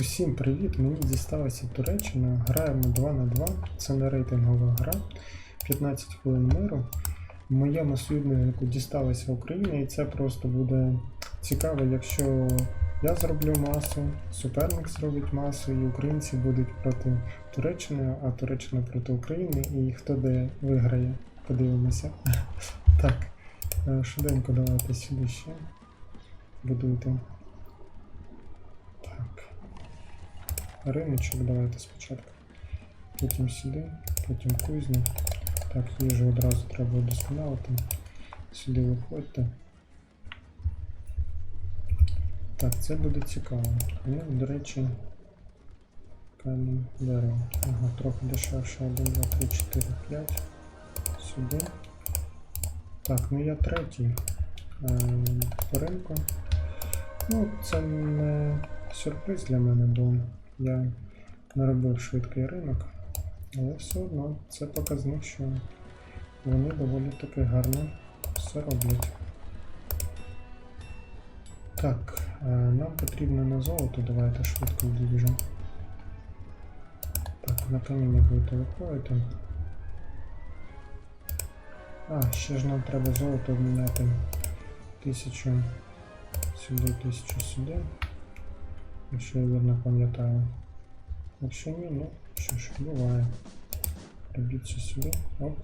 Усім привіт! Мені дісталася Туреччина. Граємо 2 на 2. Це не рейтингова гра. 15 хвилин миру. Моєму союзнику дісталася Україна, і це просто буде цікаво, якщо я зроблю масу, суперник зробить масу, і українці будуть проти Туреччини, а Туреччина проти України, і хто де виграє. Подивимося. Так, е, швиденько давайте сюди ще. Будуйте. Так. Риночок давайте спочатку. Потім сюди, потім кузню. Так, їжу одразу треба удосконалити. Сюди виходьте. Так, це буде цікаво. Ну, до речі, камінь дерево. Ага, трохи дешевше. 1, 2, 3, 4, 5. Сюди. Так, ну я третій е, по ринку. Ну, це не сюрприз для мене, бо я не робив швидкий ринок, але все одно це показник, що вони доволі таки гарно все роблять. Так, е, нам потрібно на золото, давайте швидко добіжимо. Так, на каміння будете виходити. А, ще ж нам треба золото обміняти тисячу сюди, тисячу сюди. Якщо я вірно пам'ятаю. Якщо ні, ну що ж, буває. Робіть це сюди. Оп.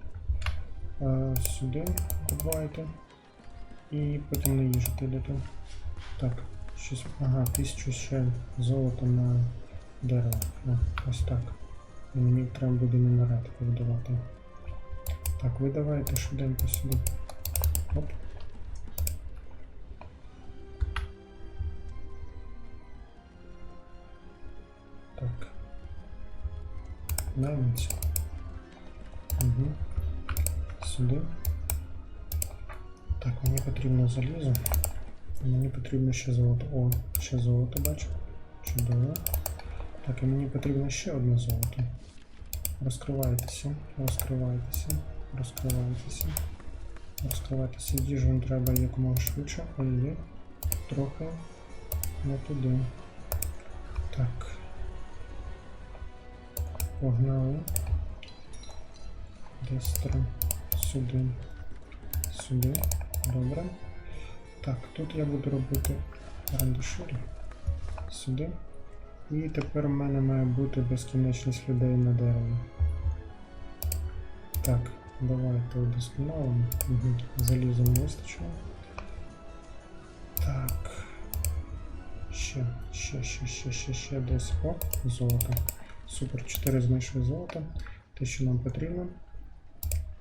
А, сюди добавайте. І потім на їжу підете. Так, щось. Ага, тисячу ще золота на дерево. О, ось так. І мені треба буде мінарет побудувати. Так, ви давайте швиденько сюди. Оп. Найміться. Угу. Сюди. Так, мені потрібно залізо. Мені потрібно ще золото. О, ще золото бачу. Чудово. Так, і мені потрібно ще одне золото. Розкривайтеся, розкривайтеся, розкривайтеся. Розкривайтеся. Їжу треба якомога швидше. Ой, трохи не туди. Так. Погнали. Десь три. Сюди. Сюди. Добре. Так, тут я буду робити рандаширі. Сюди. І тепер у мене має бути безкінечність людей на дереві. Так, давайте удосконалимо. Угу. Залізу не вистачило. Так. Ще, ще, ще, ще, ще, ще десь. О, золото. Супер, 4 знайшли золото. Те, що нам потрібно.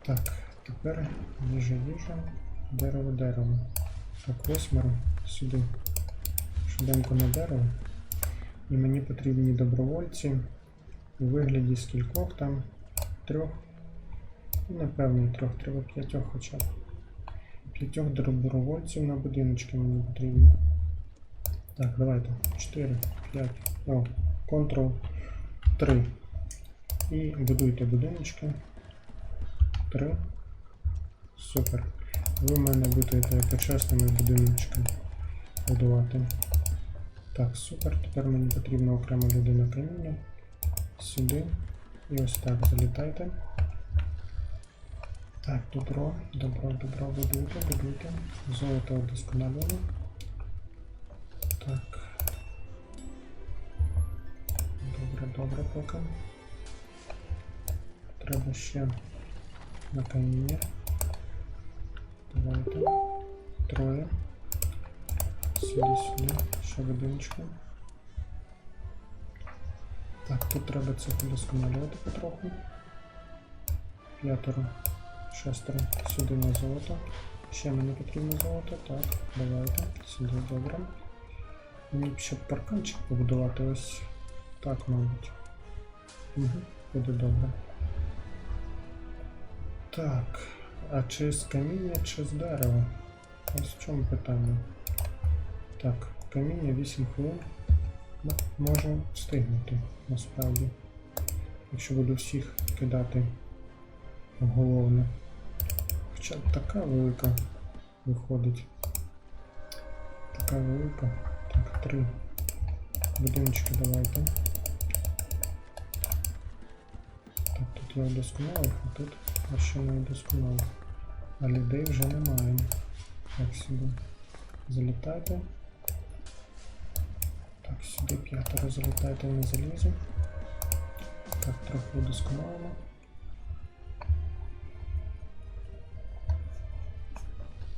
Так, тепер їжа, їжа, дерево, дерево. Так, восьмеро сюди. Швиденько на дерево. І мені потрібні добровольці у вигляді скількох там трьох. Ну, Напевно, трьох, треба п'ятьох хоча б. П'ятьох добровольців на будиночки мені потрібно. Так, давайте. 4, 5. О, Ctrl 3. І будуйте будиночки. 3. Супер. Ви в мене будете почесними будиночками будувати. Так, супер. Тепер мені потрібна окрема людина каміння. Сюди. І ось так залітайте. Так, добро, добро, добро, будуйте, будуйте. Золото вдосконалено. Так. Добре, поки. Треба ще на каміння. Давайте. Троє. Сюди, сюди, ще будиночку. Так, тут треба це подосконалювати потроху. П'ятеро, шестеро, сюди на золото. Ще мені потрібно золото. Так, давайте. Сюди добре. Мені б ще парканчик побудувати ось так, мабуть. Угу, буде добре. Так, а чи з каміння, чи з дерева? Ось в чому питання. Так, каміння 8 хвилин. Можу встигнути, насправді. Якщо буду всіх кидати головне. Хоча така велика виходить. Така велика. Так, 3. будиночки давайте. Я удосконалив, а тут я ще не удосконалив. А людей вже немає. Так, сюди. Залітайте. Так, сюди п'ятеро залітайте не залізу. Так, трохи удосконалимо.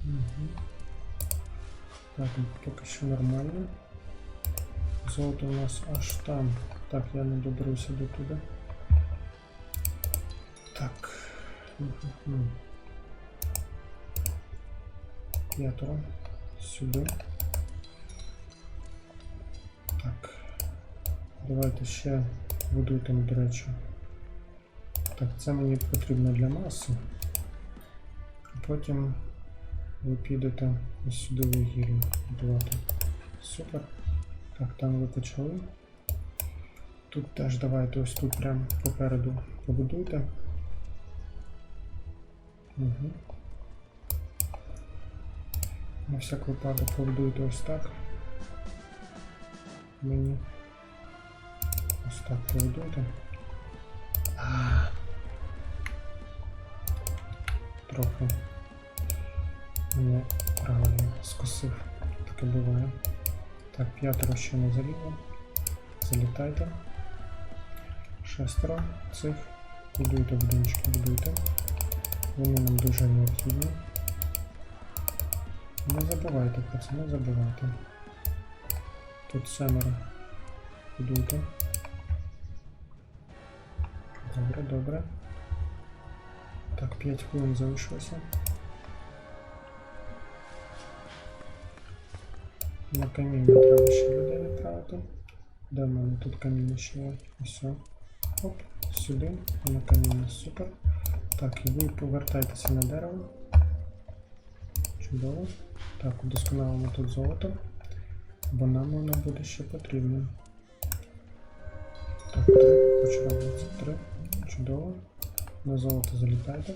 Угу. Так, поки що нормально. Золото у нас аж там. Так, я не доберуся до туди. Так. П'ятеро. Сюди. Так. Давайте ще будуйте, до речі. Так, це мені потрібно для маси. А потім ви підете ось сюди вугілля будувати. Супер. Так, там ви почали. Тут теж давайте ось тут прямо попереду побудуйте. На всяк випадок побудуйте ось так. Мені. Ось так побудуйте. Трохи неправильно скосив. Таке буває. Так, п'ятеро ще не залізо. Залітайте. Шестеро цих. Будуйте будиночки, будуйте. Вони нам дуже необхідні. Не забувайте про це, не забувайте. Тут семеро. Будуйте. Добре, добре. Так, 5 хвилин залишилося. На каміння треба ще людей відправити. Де в мене тут каміння ще є? Ось. Оп, сюди, на каміння, супер. Так, і ви повертайтеся на дерево. Чудово. Так, удосконалимо тут золото, бо нам воно буде ще потрібно. Так, три, хоч три. Чудово. На золото залітайте.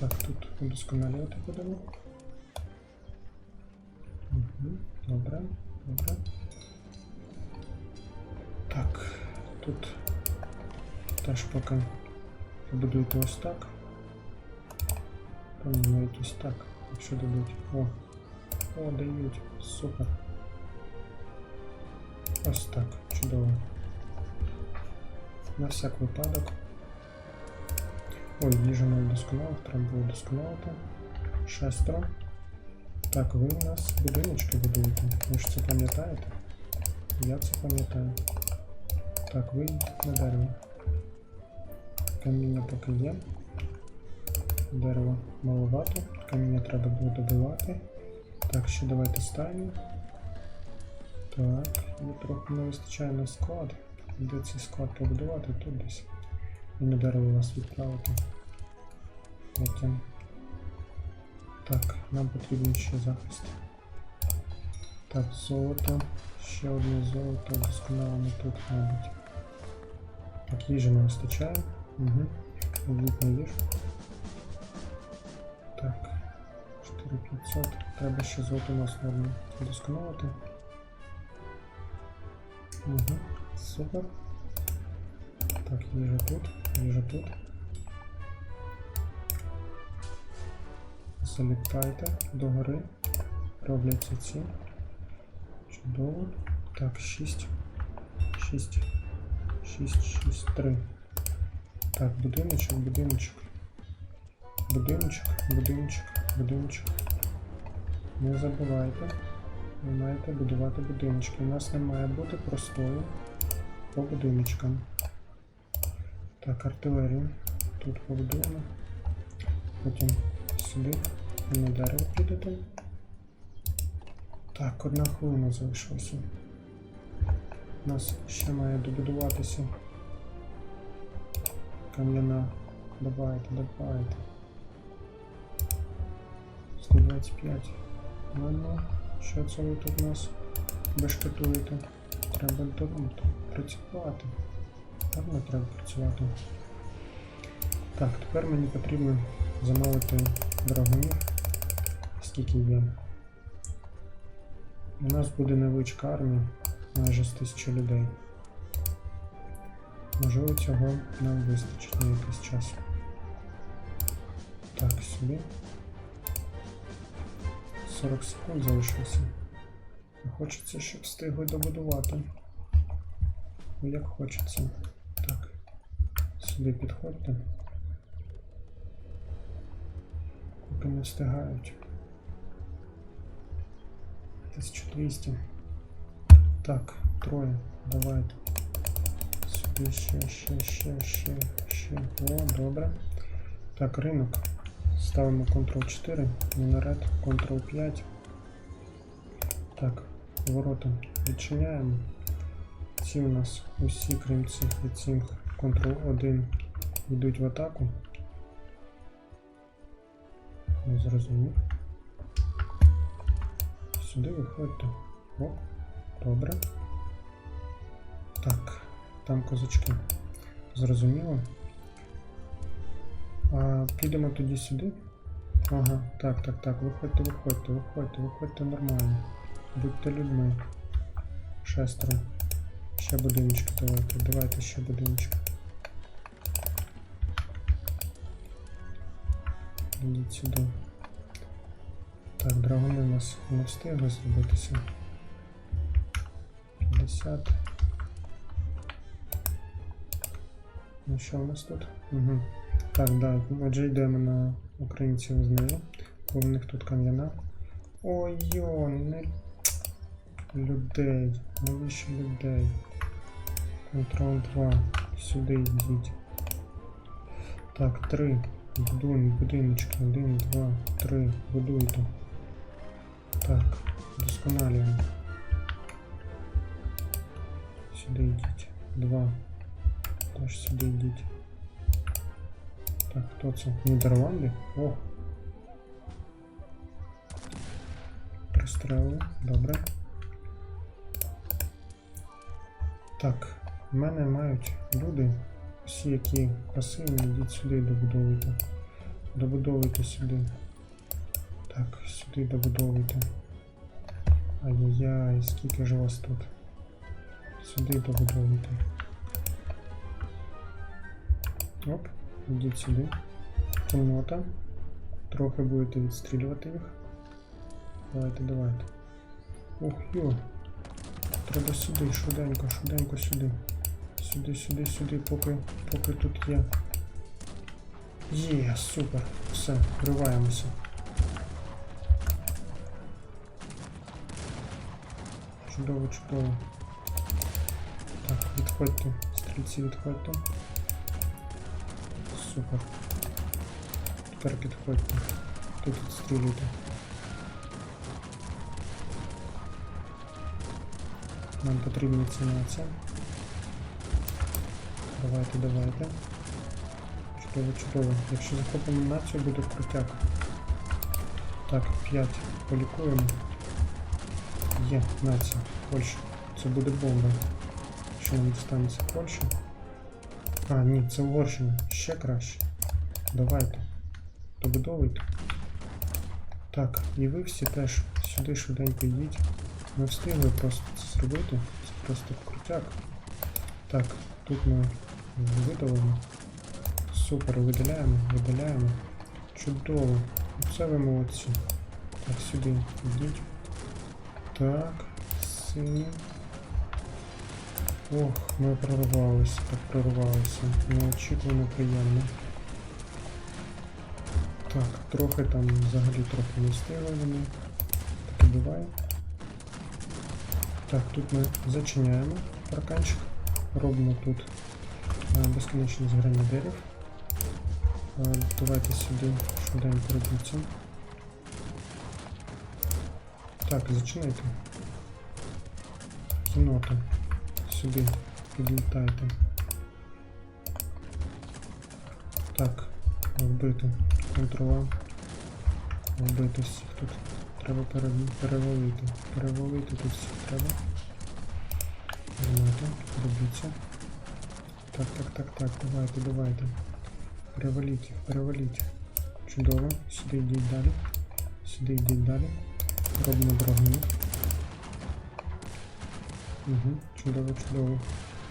Так, тут удосконалювати будемо. Угу, добре, добре. Так, тут теж поки побудуйте ось так. Там навіть ось так, якщо дадуть. О, о, дають. Супер. Ось так, чудово. На всяк випадок. Ой, їжу не вдосконалив, треба було вдосконалити. Шестеро. Так, ви у нас будиночки будуєте. Ви ж це пам'ятаєте? Я це пам'ятаю. Так, ви на дерево. Каміння поки є. Дерево маловато. Каміння треба було добивати. Так, ще давайте ставимо. Так, і трохи не вистачає на склад. Де цей склад побудувати? Тут десь. І на дерево вас відправити. Потім. Так, нам потрібен ще захист. Так, золото. Ще одне золото, досконалимо тут, мабуть. Так, їжі не вистачає. Угу. Йдіть. Так. 4500. Треба ще золото на основну досконалити. Угу. Супер. Так, їжа тут, їжа тут. Залітайте догори. Робляться ці. Чудово. Так, 6. 6. 6, 6, 3. Так, будиночок, будиночок. Будиночок, будиночок, будиночок. Не забувайте. Ви маєте будувати будиночки. У нас не має бути простою по будиночкам. Так, артилерію. Тут побудуємо. Потім сюди на дерево підете. Так, одна хвилина залишилася. У нас ще має добудуватися кам'яна. Давайте, давайте. 125. Ну ну, що це ви тут у нас бешкетуєте? Треба думати, працювати. Гарно треба працювати. Так, тепер мені потрібно замовити драгунів, скільки є. У нас буде невеличка армія. майже з тисячі людей. Можливо, цього нам вистачить на якийсь час. Так, сюди. 40 секунд залишилося. Хочеться, щоб встигли добудувати. Ну, Як хочеться. Так. Сюди підходьте. Поки не встигають. 1200. Так, троє. Давайте. Ще, ще, ще, ще, ще. О, добре. Так, ринок. Ставимо Ctrl 4, мінарет, Ctrl 5. Так, ворота відчиняємо. Ці у нас усі, крім цих і цих Ctrl 1 йдуть в атаку. Не зрозумів. Сюди виходьте. О, добре. Так, там козачки. Зрозуміло. А, підемо тоді сюди. Ага, так, так, так. Виходьте, виходьте, виходьте, виходьте нормально. Будьте людьми. Шестеро. Ще будиночки давайте. Давайте ще будиночки. Ідіть сюди. Так, драгони у нас не встигли зробитися. 50. Ну що у нас тут? Угу. Так, да, отже йдемо на українців знизу. Бо в них тут кам'яна. Ой, йо, не людей. Навіщо людей? Ctrl 2. Сюди йдіть. Так, три. Будуємо будиночки. Один, два, три. Будуйте. Так, досконалюємо. Сюди йдіть. Два. Теж сюди йдіть. Так, хто це? Нідерланди? О! Пристрелили, добре. Так, в мене мають люди, всі, які пасивні, йдіть сюди добудовуйте. Добудовуйте сюди. Так, сюди добудовуйте. Ай-яй-яй, скільки ж вас тут? Сюди добудовуйте. Оп, йдіть сюди. Кімната. Трохи будете відстрілювати їх. Давайте, давайте. Ух, йо. Треба сюди, швиденько, швиденько сюди. Сюди, сюди, сюди, поки, поки тут є. Є, супер. Все, вриваємося. Чудово, чудово. Так, відходьте. Стрільці відходьте. Супер. Тепер підходьте. Тут відстрілюйте. Нам потрібна ціна ця. Давайте, давайте. Чудово, чудово. Якщо захопимо націю, буде крутяк. Так, 5. Полікуємо. Є, нація. Польща. Це буде бомба. Що нам дістанеться Польща? А, ні, це Угорщина. Ще краще. Давайте. Добудовуйте. Так, і ви всі теж сюди швиденько йдіть. Ми встигли просто це зробити. Це просто крутяк. Так, тут ми видалимо. Супер, видаляємо, видаляємо. Чудово. Це ви молодці. Так, сюди йдіть. Так, сині. Ох, ми прорвалися, так прорвалися. Неочікувано приємно. Так, трохи там взагалі трохи не вони. Так і буває. Так, тут ми зачиняємо парканчик. Робимо тут е, безконечне згорання дерев. Е, Давайте сюди швиденько робіться. Так, зачинайте. Кінота. Сюди підлітайте. Так, вбити. Контрола. Вбити всіх тут. Треба пере... перевалити. Перевалити тут всіх треба. Тримати, робіться. Так, так, так, так, давайте, давайте. Переваліть їх, переваліть. Чудово. Сюди йдіть далі. Сюди йдіть далі. Робимо драгунів. Угу, чудово, чудово.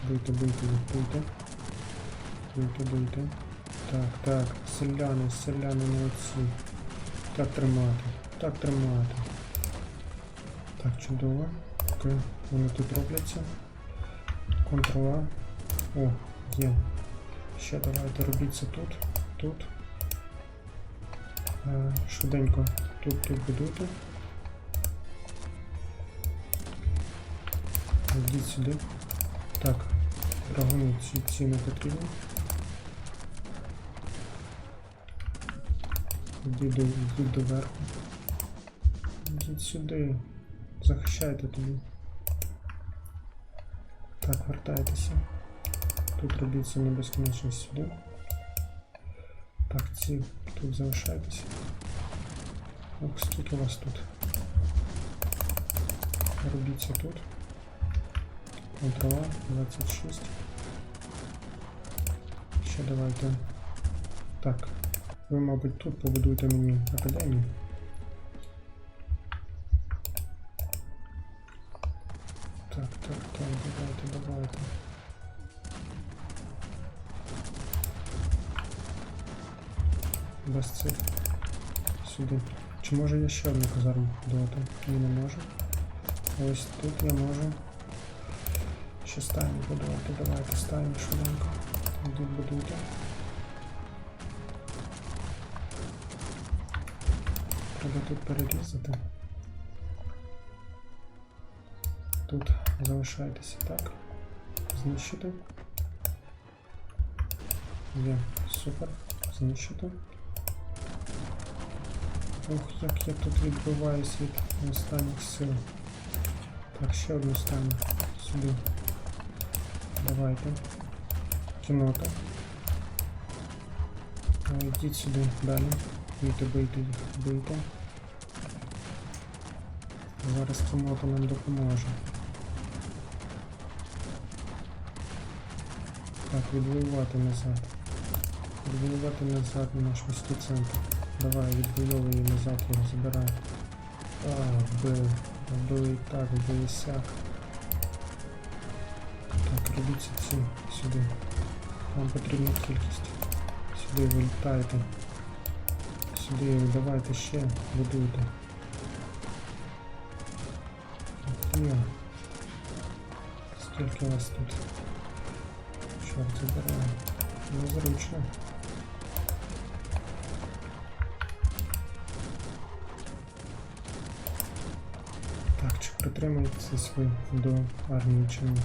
Бийте, бийте, бийте. Бийте, бийте. Так, так, селяни, селяни молодці. Так тримати, так тримати. Так, чудово. Окей, вони тут робляться. Контрола. О, є. Ще давайте робіться тут, тут. Е, швиденько тут, тут будуйте. Йдіть сюди. Так, драгуни ці, ці не потрібні. Йдіть до, йдіть до верху. Йдіть сюди. Захищайте тобі. Так, вертайтеся. Тут не безкінечно сюди. Так, ці тут залишайтеся. Ох, скільки вас тут. Робіться тут. Контрола 26. Ще давайте. Так. Ви, мабуть, тут побудуєте мені академію. Так, так, так, давайте, давайте. Без цих. Сюди. Чи може я ще одну казарму будувати? Ні, не можу. А Ось тут я можу. Ще стайню будувати. Давайте стайню швиденько. Йдіть будуйте. Треба тут перерізати. Тут залишайтеся так. Знищити. Є, супер. Знищити. Ох, як я тут відбиваюсь від останніх сил. Так, ще одну стану. Сюди. Давайте. Кінота. Йдіть сюди далі. Бийте, бийте бийте. Зараз кінота нам допоможе. Так, відвоювати назад. Відвоювати назад на наш міський центр. Давай, відвоюй назад, його забирай. А, вбив. Вбив і так, вбив і сяк. Так, робіться ці сюди. Вам потрібна кількість. Сюди вилітайте. Сюди давайте ще будуйте. Є. Скільки вас тут? Чорт забирає. Незручно. Так, чи притримуєтесь ви до армії чи ні?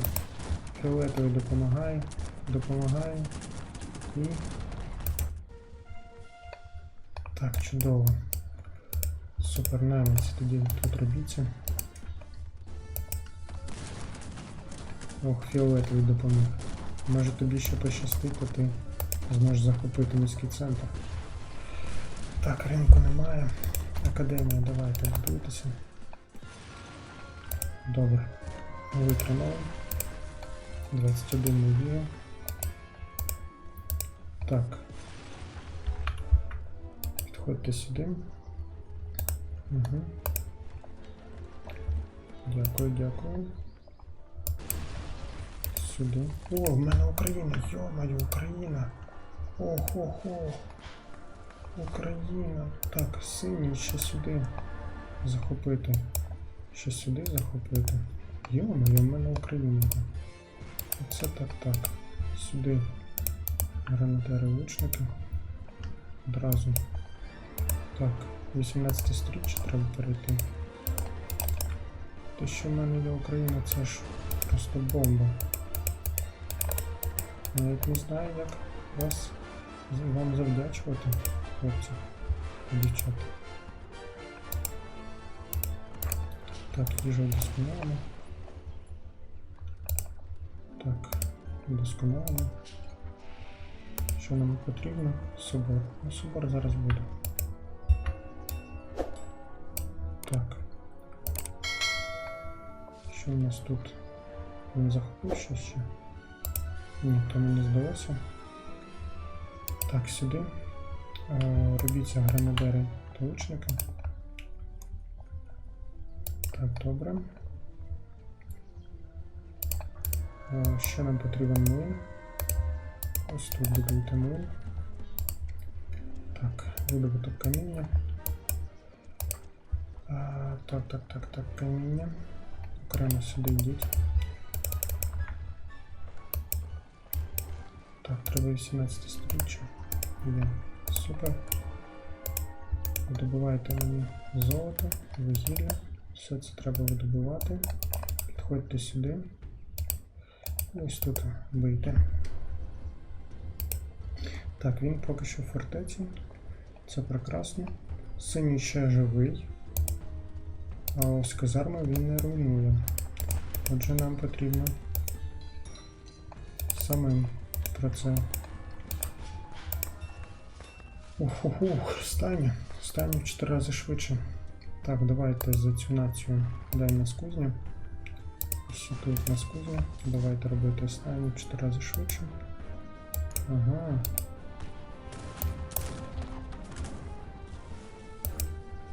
Фіолетовий допомагає, допомагає і. Так, чудово. Супер наймиці тоді тут робіться. Ох, фіолетовий допоміг. Може тобі ще пощастить, то ти зможеш захопити міський центр. Так, ринку немає. Академія, давайте будуйтеся. Добре. Витримали. 21 мільйон. Так. Підходьте сюди. Угу. Дякую, дякую. Сюди. О, в мене Україна! Йо-моє, Україна! Ох-охо! Україна! Так, синій ще сюди захопити. Ще сюди захопити. Йо-моє, в мене Україна. Оце так так. Сюди гранатери лучники. Одразу. Так, 18 стріччя треба перейти. Те, що в мене є Україна, це ж просто бомба. Навіть не знаю, як вас вам завдячувати, хлопці і дівчата. Так, їжа вдосконалена. Так, вдосконалена. Що нам потрібно? Собор. Ну, собор зараз буде. Так. Що у нас тут? Він захопив щось ще? Ні, то мені здалося. Так, сюди. Е, Робіться гранадери та лучники. Так, добре. Ще нам потрібен млин. Ось тут будуйте млин. Так, видобуток каміння. А, так, так, так, так, каміння. Окремо сюди йдіть. Так, треба 18 сторіччя. Є. Супер. Видобувайте мені золото, вугілля. Все це треба видобувати. Підходьте сюди. Ось тут бийте. Так, він поки що в фортеці. Це прекрасно. Синій ще живий. А ось казарми він не руйнує. Отже, нам потрібно самим про це. Ух, стайня. Стайня в 4 рази швидше. Так, давайте за цю націю дай нас кузню. Тут нас кузня. Давайте робити стайню в 4 рази швидше. Ага.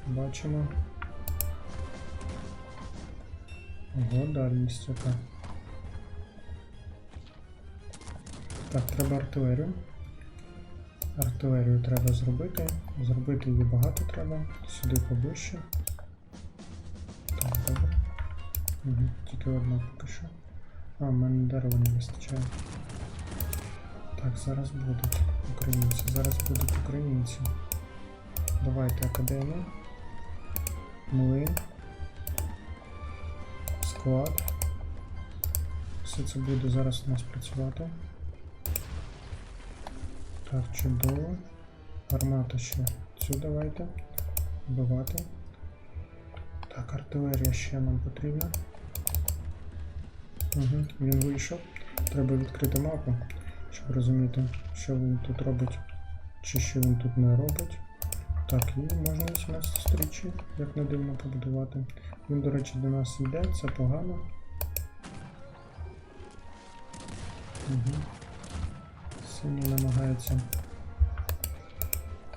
Бачимо. Ого, дальність яка. Так, треба артилерію. Артилерію треба зробити. Зробити її багато треба. Сюди поближче. Угу, тільки одна поки що. А, в мене дерева не вистачає. Так, зараз будуть українці. Зараз будуть українці. Давайте академія. Млин. Склад. Все це буде зараз у нас працювати. Так, чудово. Армата ще цю давайте. Вбивати. Так, артилерія ще нам потрібна. Угу, він вийшов. Треба відкрити мапу, щоб розуміти, що він тут робить, чи що він тут не робить. Так, і можна 18 сторіччя, як не дивно побудувати. Він, до речі, до нас йде, це погано. Угу. Синій намагається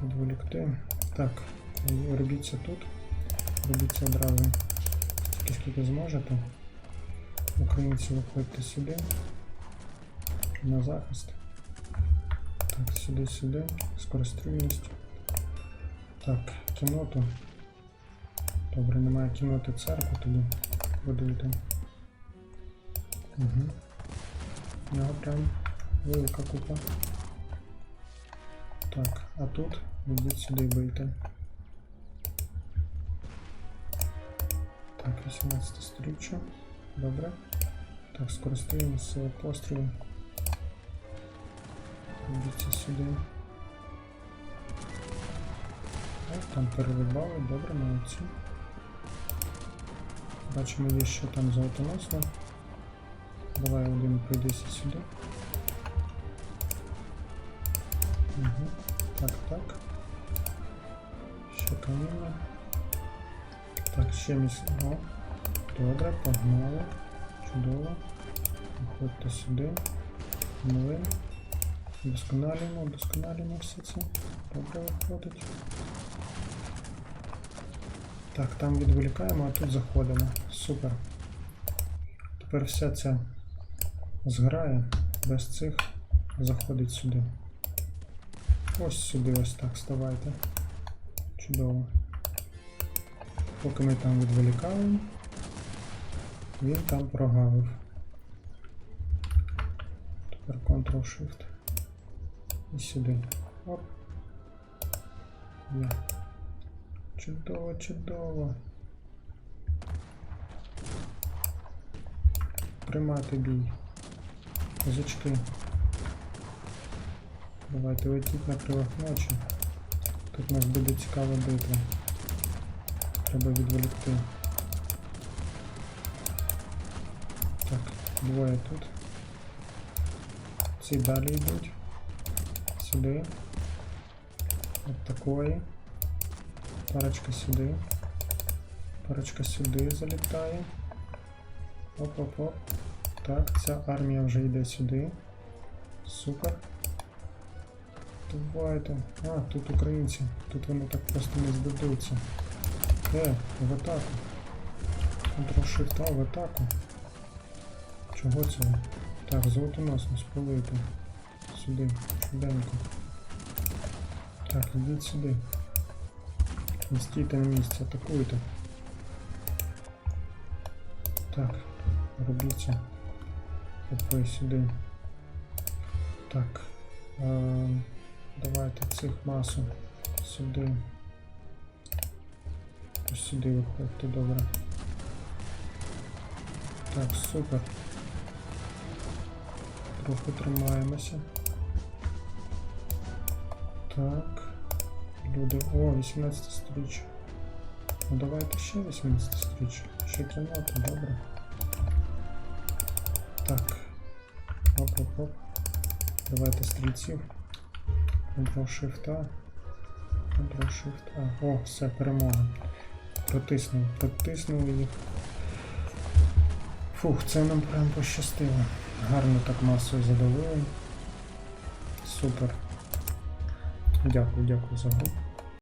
відволікти. Так, робіть це тут. Робіть це одразу стільки, скільки зможете. Українці виходьте сюди. На захист. Так, сюди, сюди. Скорострільність. Так, кіноту. Добре, немає кіноти церкву тоді. Будуйте. Угу. У прям велика купа. Так, а тут йдіть сюди бийте. Так, 18 сторіччя. Добре. Так, скористаємося пострілу. Йдіть сюди. О, там перерибали, добре, молодці. Бачимо, є ще там золотоносно. Давай один прийдися сюди. Угу. Так, так. Ще каміння. Так, ще міс... Добре, погнали. Чудово. Виходьте сюди. Млин. Досконалюємо, досконалюємо все це. Добре виходить. Так, там відволікаємо, а тут заходимо. Супер. Тепер все це зграє, без цих заходить сюди. Ось сюди ось так ставайте. Чудово. Поки ми там відволікали, він там прогавив. Тепер Ctrl-Shift. І сюди. Оп. Є. Чудово, чудово. Приймати бій. Козачки. Давайте летіть на крилах ночі. Тут нас буде цікава битва. Треба відволікти. Двоє тут. Ці далі йдуть. Сюди. От такої. Парочка сюди. Парочка сюди залітає. Оп-оп-оп. Так, ця армія вже йде сюди. Супер. Давайте. А, тут українці. Тут вони так просто не здадуться. Е, в атаку. Ctrl-Shift, а, в атаку. Чого це? Так, золотоносну спалити. Сюди, швиденько. Так, ідіть сюди. Не стійте на місці, атакуйте. Так, робіть це. Опи сюди. Так. Е, давайте цих масу сюди. Ось сюди виходьте, добре. Так, супер. Трохи тримаємося. Так. Люди. О, 18 сторіччя. Ну давайте ще 18 сторіччя. Ще тримати, добре. Так. Оп-оп-оп. Давайте стрільців. Ctrl-Shift-A. Ctrl-Shift-A. О, все, перемога. Протиснули, протиснули їх. Фух, це нам прям пощастило. Гарно так масою задавили. Супер. Дякую, дякую за гру.